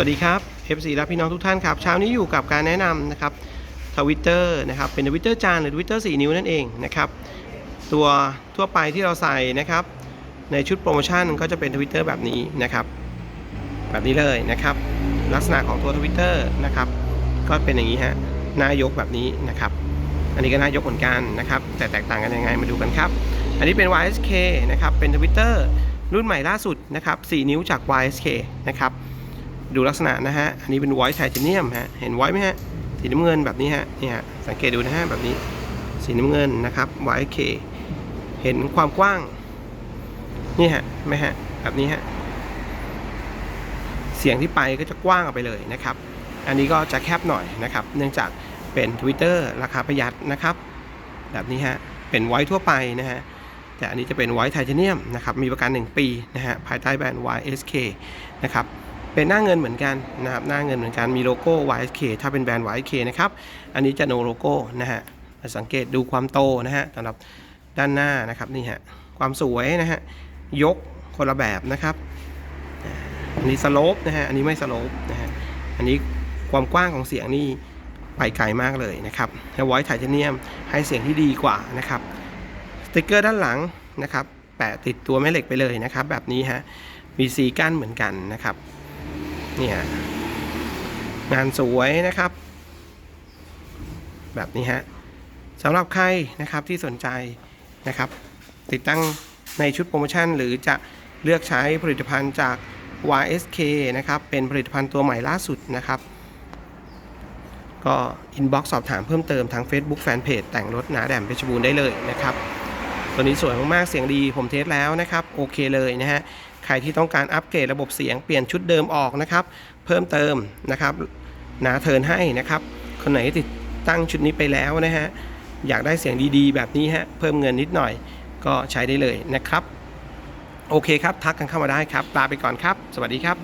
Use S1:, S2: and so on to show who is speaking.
S1: วัสดีครับ FC และพี่น้องทุกท่านครับเช้านี้อยู่กับการแนะนำนะครับทวิตเตอร์นะครับเป็นทวิตเตอร์จานหรือทวิตเตอร์4นิ้วนั่นเองนะครับตัวทั่วไปที่เราใส่นะครับในชุดโปรโมชั่นก็จะเป็นทวิตเตอร์แบบนี้นะครับแบบนี้เลยนะครับลักษณะของตัวทวิตเตอร์นะครับก็เป็นอย่างนี้ฮะหน้ายกแบบนี้นะครับอันนี้ก็หน้ายกเหมือนกันนะครับแต่แตกต่างกันยังไงมาดูกันครับ อันนี้เป็น YSK นะครับเป็นทวิตเตอร์รุ่นใหม่ล่าสุดนะครับ4นิ้วจาก YSK นะครับ ดูลักษณะนะฮะ อันนี้เป็น voice titanium ฮะ เห็น voice ไหมฮะ สีน้ำเงินแบบนี้ฮะ นี่ฮะ สังเกตดูนะฮะแบบนี้ สีน้ำเงินนะครับ YSK เห็นความกว้าง นี่ฮะไหมฮะ แบบนี้ฮะ เสียงที่ไปก็จะกว้างออกไปเลยนะครับ อันนี้ก็จะแคบหน่อยนะครับ เนื่องจากเป็น Twitter ราคาประหยัดนะครับ แบบนี้ฮะ เป็นไว้ทั่วไปนะฮะแต่อันนี้จะเป็นไว้ไทเทเนียมนะครับ มีประกัน 1 ปีนะฮะ ภายใต้แบรนด์ YSK นะครับ เป็นหน้าเงินเหมือนกันนะครับหน้าเงินเหมือนกันมีโลโก้ YSK ถ้าเป็นแบรนด์ YSK นะครับอันนี้จะ no โลโก้นะฮะสังเกตดูความโตนะฮะสำหรับด้านหน้านะครับนี่ฮะความสวยนะฮะยกคนละแบบนะครับอันนี้สโลปนะฮะอันนี้ไม่สโลปนะฮะอันนี้ความกว้างของเสียงนี่ไปไกลมากเลยนะครับแล้วไวท์ไทเทเนียมให้เสียงที่ดีกว่านะครับสติกเกอร์ด้านหลังนะครับแปะติดตัวแม่เหล็กไปเลยนะครับ แบบนี้ฮะมีสีกั้นเหมือนกันนะครับ นี่ฮะงานสวยนะครับ แบบนี้ฮะสำหรับใครนะครับที่สนใจนะครับ ติดตั้งในชุดโปรโมชั่น หรือจะเลือกใช้ผลิตภัณฑ์จาก YSK นะครับ เป็นผลิตภัณฑ์ตัวใหม่ล่าสุดนะครับ ก็อินบ็อกซ์สอบถามเพิ่มเติมทาง Facebook Fanpage แต่งรถหนาแดมเพชรบูรณ์ได้เลยนะครับ ตัวนี้สวยมากๆ เสียงดีผมเทสแล้วนะครับ โอเคเลยนะฮะ ใครที่ต้องการอัปเกรดระบบเสียงเปลี่ยนชุดเดิมออกนะครับ เพิ่มเติมนะครับหนาเทินให้นะครับ คนไหนติดตั้งชุดนี้ไปแล้วนะฮะอยากได้เสียงดีๆ แบบนี้ฮะเพิ่มเงินนิดหน่อยก็ใช้ได้เลยนะครับ โอเคครับ ทักกันเข้ามาได้ครับลาไปก่อนครับ สวัสดีครับ